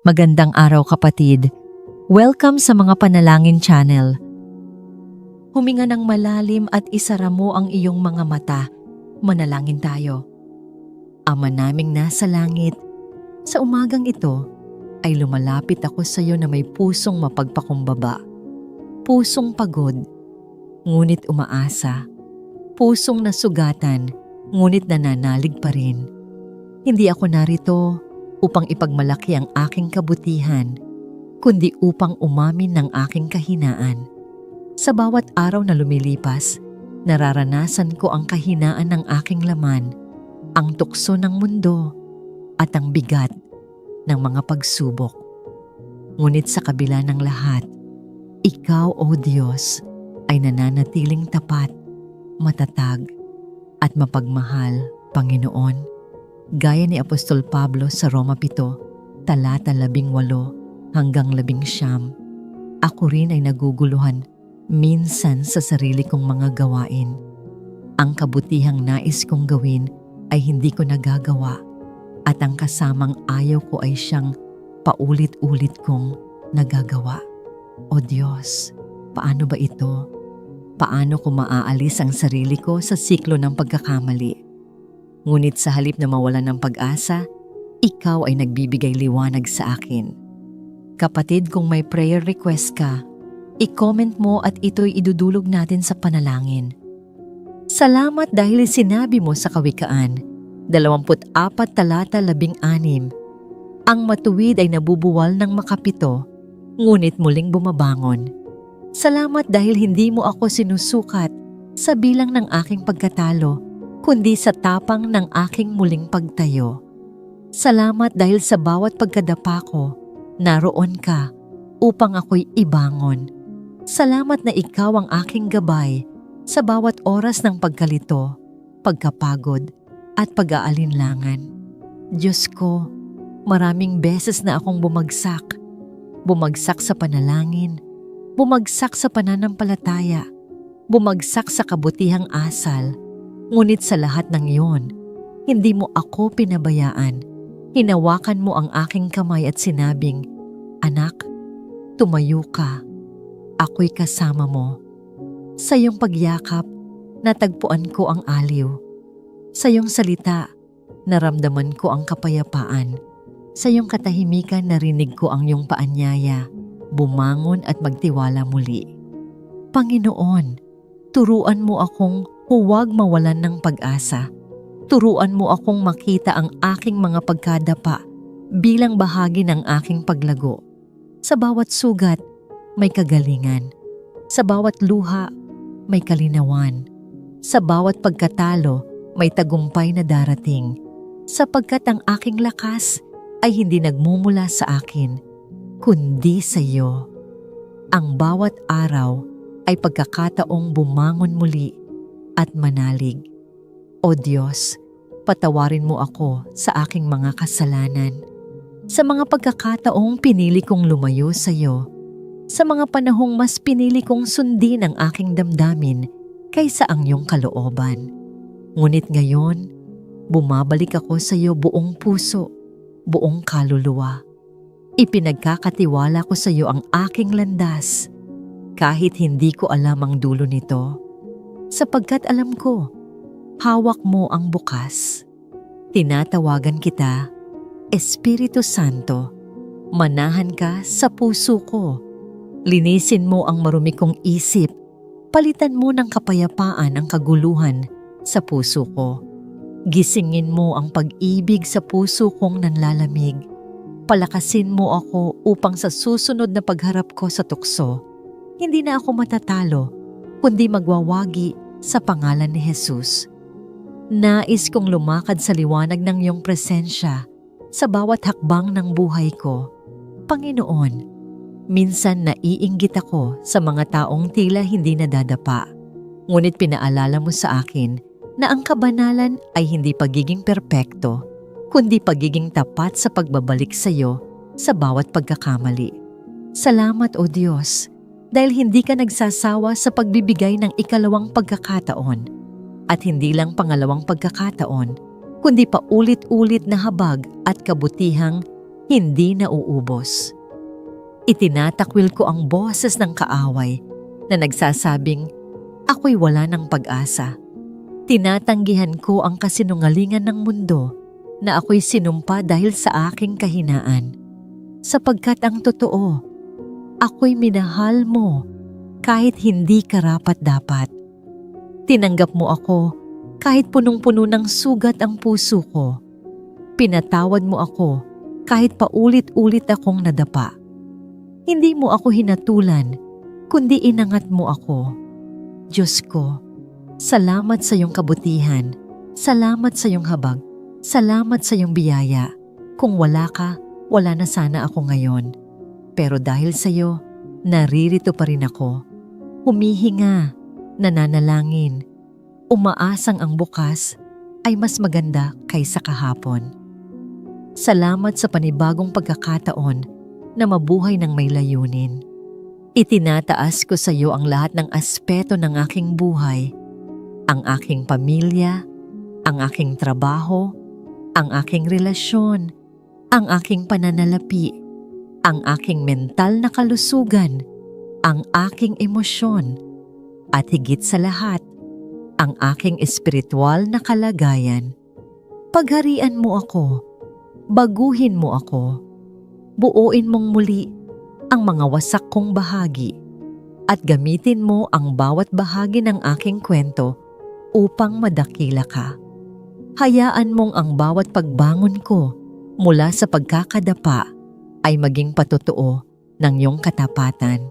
Magandang araw kapatid. Welcome sa mga panalangin channel. Huminga ng malalim at isara mo ang iyong mga mata. Manalangin tayo. Ama naming nasa langit, sa umagang ito ay lumalapit ako sa iyo na may pusong mapagpakumbaba. Pusong pagod, ngunit umaasa. Pusong nasugatan, ngunit nananalig pa rin. Hindi ako narito upang ipagmalaki ang aking kabutihan, kundi upang umamin ng aking kahinaan. Sa bawat araw na lumilipas, nararanasan ko ang kahinaan ng aking laman, ang tukso ng mundo, at ang bigat ng mga pagsubok. Ngunit sa kabila ng lahat, ikaw, O Diyos, ay nananatiling tapat, matatag, at mapagmahal, Panginoon. Gaya ni Apostol Pablo sa Roma 7, talata 18 hanggang 11. Ako rin ay naguguluhan minsan sa sarili kong mga gawain. Ang kabutihang nais kong gawin ay hindi ko nagagawa at ang kasamang ayaw ko ay siyang paulit-ulit kong nagagawa. O Diyos, paano ba ito? Paano ko maaalis ang sarili ko sa siklo ng pagkakamali? Ngunit sa halip na mawalan ng pag-asa, ikaw ay nagbibigay liwanag sa akin. Kapatid, kung may prayer request ka, i-comment mo at ito'y idudulog natin sa panalangin. Salamat dahil sinabi mo sa Kawikaan, 24 talata 16, Ang matuwid ay nabubuwal ng makapito, ngunit muling bumabangon. Salamat dahil hindi mo ako sinusukat sa bilang ng aking pagkatalo, kundi sa tapang ng aking muling pagtayo. Salamat dahil sa bawat pagkadapa ko, naroon ka upang ako'y ibangon. Salamat na ikaw ang aking gabay sa bawat oras ng pagkalito, pagkapagod, at pag-aalinlangan. Diyos ko, maraming beses na akong bumagsak. Bumagsak sa panalangin, bumagsak sa pananampalataya, bumagsak sa kabutihang asal. Ngunit sa lahat ng iyon, hindi mo ako pinabayaan. Hinawakan mo ang aking kamay at sinabing, Anak, tumayo ka. Ako'y kasama mo. Sa iyong pagyakap, natagpuan ko ang aliw. Sa iyong salita, naramdaman ko ang kapayapaan. Sa iyong katahimikan, narinig ko ang iyong paanyaya. Bumangon at magtiwala muli. Panginoon, turuan mo akong huwag mawalan ng pag-asa. Turuan mo akong makita ang aking mga pagkadapa bilang bahagi ng aking paglago. Sa bawat sugat, may kagalingan. Sa bawat luha, may kalinawan. Sa bawat pagkatalo, may tagumpay na darating. Sapagkat ang aking lakas ay hindi nagmumula sa akin, kundi sa iyo. Ang bawat araw ay pagkakataong bumangon muli at manalig. O Diyos, patawarin mo ako sa aking mga kasalanan. Sa mga pagkakataong pinili kong lumayo sa iyo, sa mga panahong mas pinili kong sundin ang aking damdamin kaysa ang iyong kalooban. Ngunit ngayon, bumabalik ako sa iyo buong puso, buong kaluluwa. Ipinagkakatiwala ko sa iyo ang aking landas, kahit hindi ko alam ang dulo nito, sapagkat alam ko, hawak mo ang bukas. Tinatawagan kita, Espiritu Santo, manahan ka sa puso ko. Linisin mo ang marumi kong isip, palitan mo ng kapayapaan ang kaguluhan sa puso ko. Gisingin mo ang pag-ibig sa puso kong nanlalamig. Palakasin mo ako upang sa susunod na pagharap ko sa tukso, hindi na ako matatalo, kundi magwawagi sa pangalan ni Jesus. Nais kong lumakad sa liwanag ng iyong presensya sa bawat hakbang ng buhay ko. Panginoon, minsan naiinggit ako sa mga taong tila hindi nadadapa. Ngunit pinaalala mo sa akin na ang kabanalan ay hindi pagiging perpekto, kundi pagiging tapat sa pagbabalik sa iyo sa bawat pagkakamali. Salamat o Diyos dahil hindi ka nagsasawa sa pagbibigay ng ikalawang pagkakataon at hindi lang pangalawang pagkakataon, kundi paulit-ulit na habag at kabutihang hindi nauubos. Itinatakwil ko ang boses ng kaaway na nagsasabing ako'y wala ng pag-asa. Tinatanggihan ko ang kasinungalingan ng mundo na ako'y sinumpa dahil sa aking kahinaan. Sapagkat ang totoo, ako'y minahal mo kahit hindi karapat-dapat. Tinanggap mo ako kahit punong-puno ng sugat ang puso ko. Pinatawad mo ako kahit paulit-ulit akong nadapa. Hindi mo ako hinatulan, kundi inangat mo ako. Diyos ko, salamat sa iyong kabutihan, salamat sa iyong habag, salamat sa iyong biyaya. Kung wala ka, wala na sana ako ngayon. Pero dahil sa iyo, naririto pa rin ako. Humihinga, nananalangin. Umaasang ang bukas ay mas maganda kaysa kahapon. Salamat sa panibagong pagkakataon na mabuhay ng may layunin. Itinataas ko sa iyo ang lahat ng aspeto ng aking buhay, ang aking pamilya, ang aking trabaho, ang aking relasyon, ang aking pananalapi, ang aking mental na kalusugan, ang aking emosyon, at higit sa lahat, ang aking espiritual na kalagayan. Pagharian mo ako, baguhin mo ako, buuin mong muli ang mga wasak kong bahagi at gamitin mo ang bawat bahagi ng aking kwento upang madakila ka. Hayaan mong ang bawat pagbangon ko mula sa pagkakadapa ay maging patotoo ng iyong katapatan.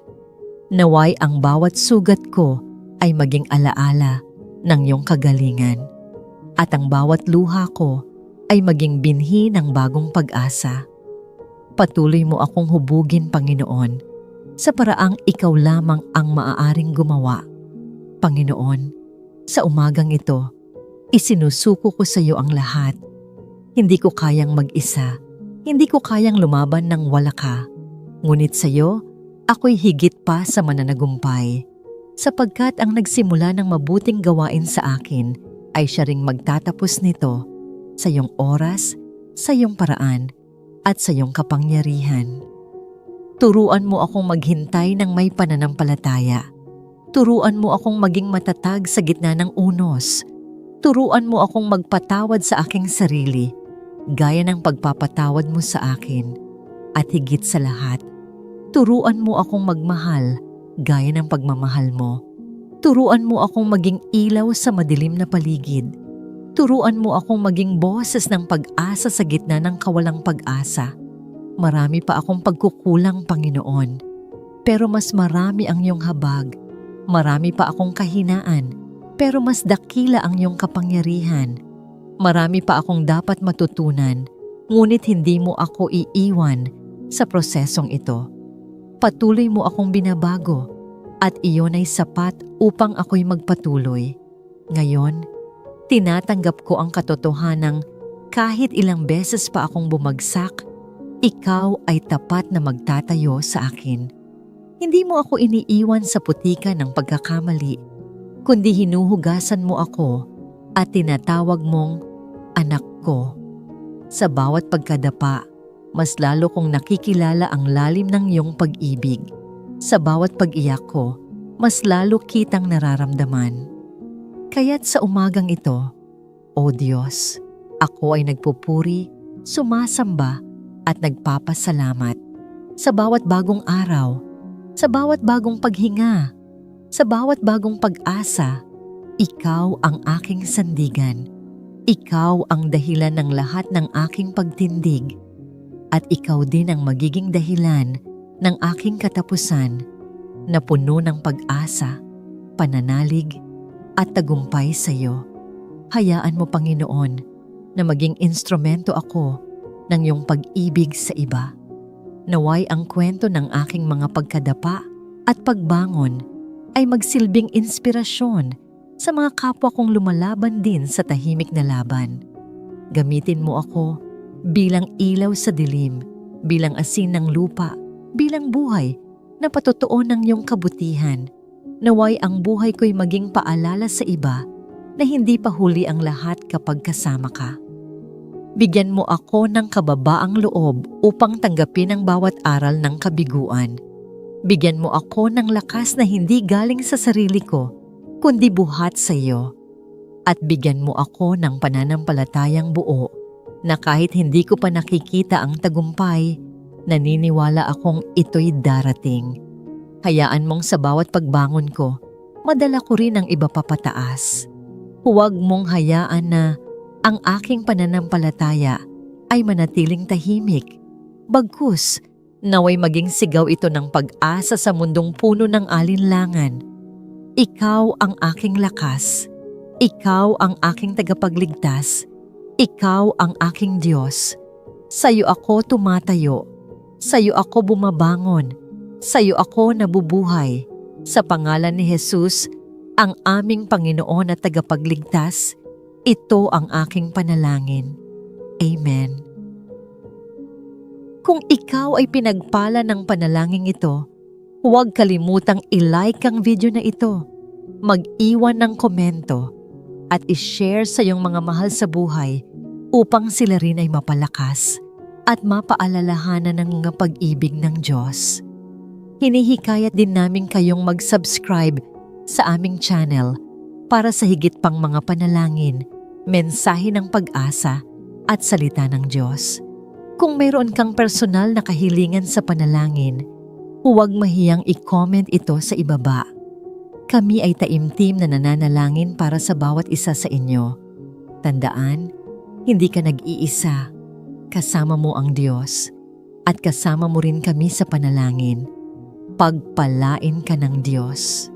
Naway ang bawat sugat ko ay maging alaala ng iyong kagalingan at ang bawat luha ko ay maging binhi ng bagong pag-asa. Patuloy mo akong hubugin, Panginoon, sa paraang ikaw lamang ang maaaring gumawa. Panginoon, sa umagang ito, isinusuko ko sa iyo ang lahat. Hindi ko kayang mag-isa. Hindi ko kayang lumaban ng wala ka. Ngunit sa iyo, ako'y higit pa sa mananagumpay. Sapagkat ang nagsimula ng mabuting gawain sa akin ay siya ring magtatapos nito sa iyong oras, sa iyong paraan, at sa iyong kapangyarihan. Turuan mo akong maghintay ng may pananampalataya. Turuan mo akong maging matatag sa gitna ng unos. Turuan mo akong magpatawad sa aking sarili, gaya ng pagpapatawad mo sa akin. At higit sa lahat, turuan mo akong magmahal, gaya ng pagmamahal mo. Turuan mo akong maging ilaw sa madilim na paligid. Turuan mo akong maging boses ng pag-asa sa gitna ng kawalang pag-asa. Marami pa akong pagkukulang, Panginoon. Pero mas marami ang iyong habag. Marami pa akong kahinaan. Pero mas dakila ang iyong kapangyarihan. Marami pa akong dapat matutunan. Ngunit hindi mo ako iiwan sa prosesong ito. Patuloy mo akong binabago at iyon ay sapat upang ako'y magpatuloy. Ngayon, tinatanggap ko ang katotohanang kahit ilang beses pa akong bumagsak, ikaw ay tapat na magtatayo sa akin. Hindi mo ako iniiwan sa putika ng pagkakamali, kundi hinuhugasan mo ako at tinatawag mong anak ko. Sa bawat pagkadapa, mas lalo kong nakikilala ang lalim ng iyong pag-ibig. Sa bawat pag-iyak ko, mas lalo kitang nararamdaman. Kaya't sa umagang ito, O Diyos, ako ay nagpupuri, sumasamba at nagpapasalamat sa bawat bagong araw, sa bawat bagong paghinga, sa bawat bagong pag-asa. Ikaw ang aking sandigan. Ikaw ang dahilan ng lahat ng aking pagtindig. At ikaw din ang magiging dahilan ng aking katapusan na puno ng pag-asa, pananalig, at tagumpay sa iyo. Hayaan mo, Panginoon, na maging instrumento ako ng iyong pag-ibig sa iba. Naway ang kwento ng aking mga pagkadapa at pagbangon ay magsilbing inspirasyon sa mga kapwa kong lumalaban din sa tahimik na laban. Gamitin mo ako bilang ilaw sa dilim, bilang asin ng lupa, bilang buhay na patotoo ng iyong kabutihan. Naway ang buhay ko'y maging paalala sa iba na hindi pa huli ang lahat kapag kasama ka. Bigyan mo ako ng kababaang loob upang tanggapin ang bawat aral ng kabiguan. Bigyan mo ako ng lakas na hindi galing sa sarili ko, kundi buhat sa iyo. At bigyan mo ako ng pananampalatayang buo na kahit hindi ko pa nakikita ang tagumpay, naniniwala akong ito'y darating. Hayaan mong sa bawat pagbangon ko, madala ko rin ang iba papataas. Huwag mong hayaan na ang aking pananampalataya ay manatiling tahimik. Bagkus, naway maging sigaw ito ng pag-asa sa mundong puno ng alinlangan. Ikaw ang aking lakas. Ikaw ang aking tagapagligtas. Ikaw ang aking Diyos. Sa'yo ako tumatayo. Sa'yo ako bumabangon. Sa'yo ako nabubuhay. Sa pangalan ni Jesus, ang aming Panginoon at tagapagligtas, ito ang aking panalangin. Amen. Kung ikaw ay pinagpala ng panalangin ito, huwag kalimutang i-like ang video na ito, mag-iwan ng komento, at i-share sa iyong mga mahal sa buhay upang sila rin ay mapalakas at mapaalalahanan ng pag-ibig ng Diyos. Hinihikayat din namin kayong mag-subscribe sa aming channel para sa higit pang mga panalangin, mensahe ng pag-asa at salita ng Diyos. Kung mayroon kang personal na kahilingan sa panalangin, huwag mahiyang i-comment ito sa ibaba. Kami ay taimtim na nananalangin para sa bawat isa sa inyo. Tandaan, hindi ka nag-iisa. Kasama mo ang Diyos at kasama mo rin kami sa panalangin. Pagpalain ka ng Diyos.